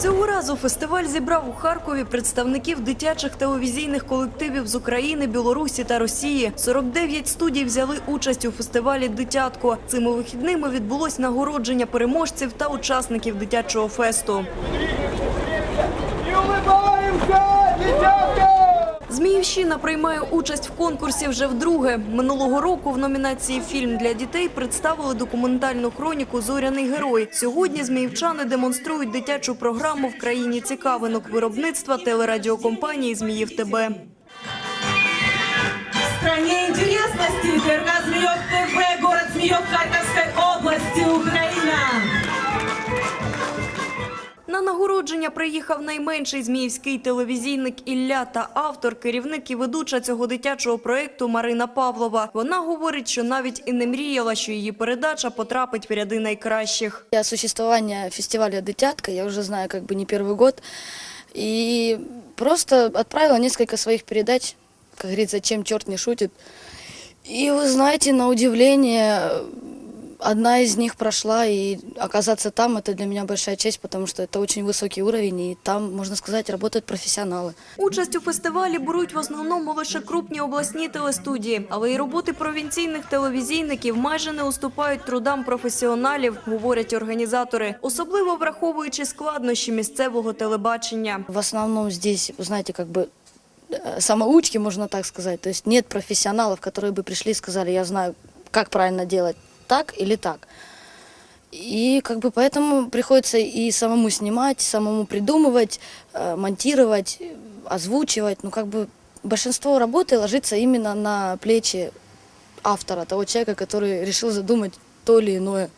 Цього разу фестиваль зібрав у Харкові представників дитячих телевізійних колективів з України, Білорусі та Росії. 49 студій взяли участь у фестивалі «Дитятко». Цими вихідними відбулось нагородження переможців та учасників дитячого фесту. І! Зміївщина приймає участь в конкурсі вже вдруге. Минулого року в номінації «Фільм для дітей» представили документальну хроніку «Зоряний герой». Сьогодні зміївчани демонструють дитячу програму в країні цікавинок виробництва телерадіокомпанії «Зміїв ТБ». В стране интересностей ТРК Змеев ТВ, город Змеев Харьковской На нагородження приїхав найменший зміївський телевізійник Ілля та автор, керівник і ведуча цього дитячого проєкту Марина Павлова. Вона говорить, що навіть і не мріяла, що її передача потрапить в ряди найкращих. О существовании фестиваля «Дитятка» я уже знаю как бы не первый год. И просто отправила несколько своих передач, как говорится, чем черт не шутит. И вы знаете, на удивление, одна из них прошла, и оказаться там это для меня большая честь, потому что это очень высокий уровень, и там, можно сказать, работают профессионалы. Участь у фестивалі беруть в основному лише крупні обласні телестудії, але й роботи провінційних телевізійників майже не уступають трудам професіоналів, говорять організатори, особливо враховуючи складнощі місцевого телебачення. В основном здесь, вы знаете, как бы э, самоучки, можно так сказать. То есть нет профессионалов, которые бы пришли и сказали, я знаю, как правильно делать, так или так. И как бы поэтому приходится и самому снимать, самому придумывать, э, монтировать, э, озвучивать. Ну как бы большинство работы ложится именно на плечи автора, того человека, который решил задумать то или иное,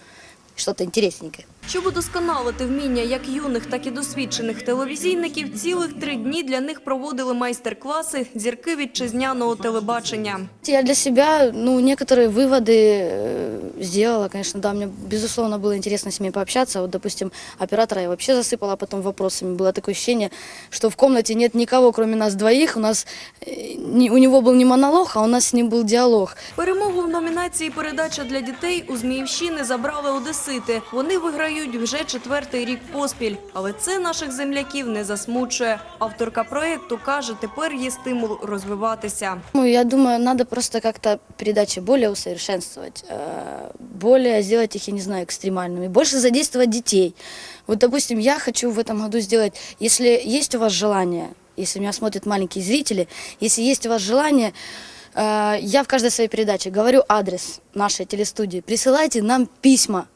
что-то интересненькое. Щоб удосконалити вміння як юних, так і досвідчених телевізійників, цілих три дні для них проводили майстер-класи зірки вітчизняного телебачення. Я для себя, ну, некоторые выводы э, сделала, конечно, да, мне, безусловно, было интересно с ними пообщаться. Вот, допустим, оператора я вообще засыпала потом вопросами. Было такое ощущение, что в комнате нет никого, кроме нас двоих. У нас, э, не- у него был не монолог, а у нас с ним был диалог. Перемогу в номінації «Передача для дітей» у Зміївщини забрали одесити. Вони виграють вже четвертий рік поспіль. Але це наших земляків не засмучує. Авторка проєкту каже, тепер є стимул розвиватися. Ну, я думаю, надо просто как-то передачи более усовершенствовать, э, более сделать их, я не знаю, экстремальными, больше задействовать детей. Вот, допустим, я хочу в этом году сделать, если есть у вас желание, если меня смотрят маленькие зрители, если есть у вас желание, э, я в каждой своей передаче говорю адрес нашей телестудии, присылайте нам письма.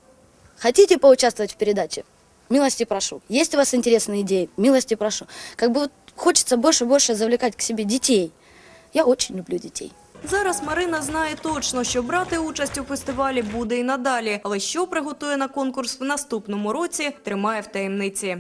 Хотите поучаствовать в передаче? Милости прошу. Есть у вас интересные идеи? Милости прошу. Как бы вот хочется больше и больше завлекать к себе детей. Я очень люблю детей. Зараз Марина знає точно, що брати участь у фестивалі буде і надалі. Але що приготує на конкурс в наступному році, тримає в таємниці.